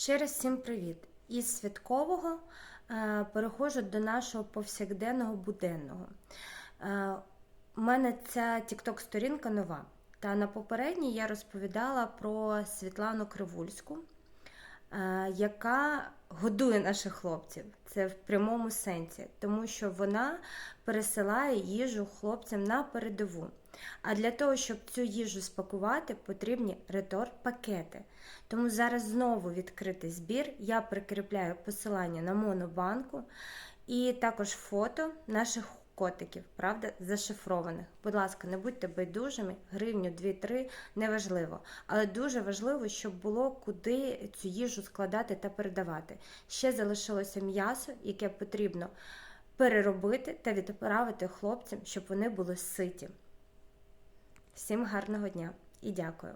Ще раз всім привіт! Із святкового е, переходжу до нашого повсякденного буденного. Е, у мене ця тікток сторінка нова. Та на попередній я розповідала про Світлану Кривульську, яка годує наших хлопців. Це в прямому сенсі, тому що вона пересилає їжу хлопцям на передову. А для того, щоб цю їжу спакувати, потрібні ретор-пакети. Тому зараз знову відкритий збір. Я прикріпляю посилання на монобанку і також фото наших котиків, правда, зашифрованих. Будь ласка, не будьте байдужими, гривню 2-3 неважливо. Але дуже важливо, щоб було куди цю їжу складати та передавати. Ще залишилося м'ясо, яке потрібно переробити та відправити хлопцям, щоб вони були ситі. Всім гарного дня і дякую.